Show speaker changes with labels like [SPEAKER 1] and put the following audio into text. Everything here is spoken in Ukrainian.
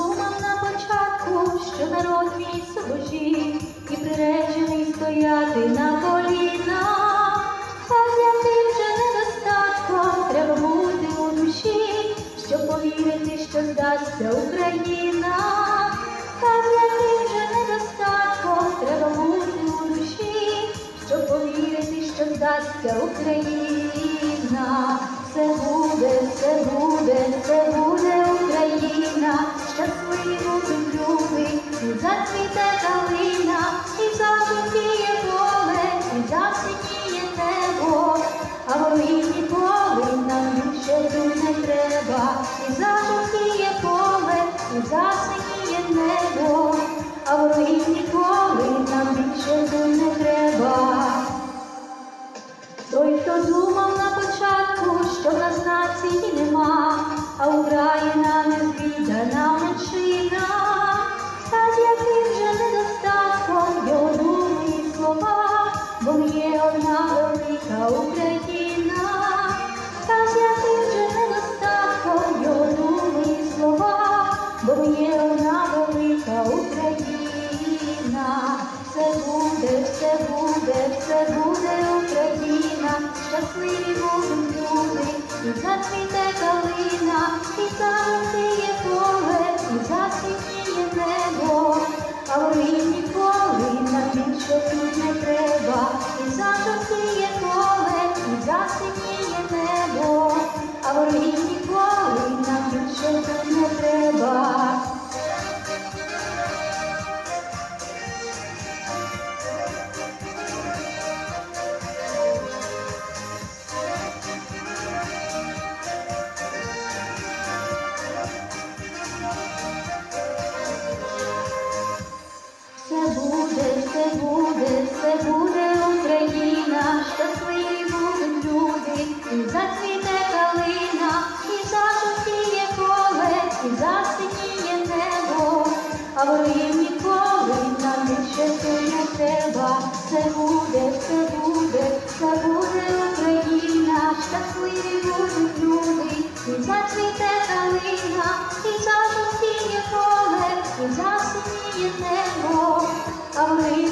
[SPEAKER 1] думав на початку, що народ мій собожий і приречений стояти на колінах, та з яким же недостатком треба бути у душі, щоб повірити, що здасться Україна, та з яким же недостатком треба бути у душі, щоб повірити, що здасться Україна. Все буде, все буде, все буде Україна, щасливо люди, і зацвіте калина, і зажовтіє поле, і засиніє небо, а ніколи нам більше тут не треба, і зажовтіє поле, і засиніє небо, а ніколи нам більше тут не треба. Той, хто думав на початку, що в нас нації нема, а Україна не є одна велика Україна. Все буде, все буде, все буде Україна, щасливі будуть люди, і зацвіте калина, і завжди поле, і засвітіє небо, а ворогів ніколи нам більше тут не треба, і зажовтіє поле, і засиніє небо, а ворогів але я ніколи нам не чекаю тебе. Це буде, це буде, це буде Україна, щасливі будуть люди, і зацвіте калина, і засусіє поле, і засиніє небо, а ми.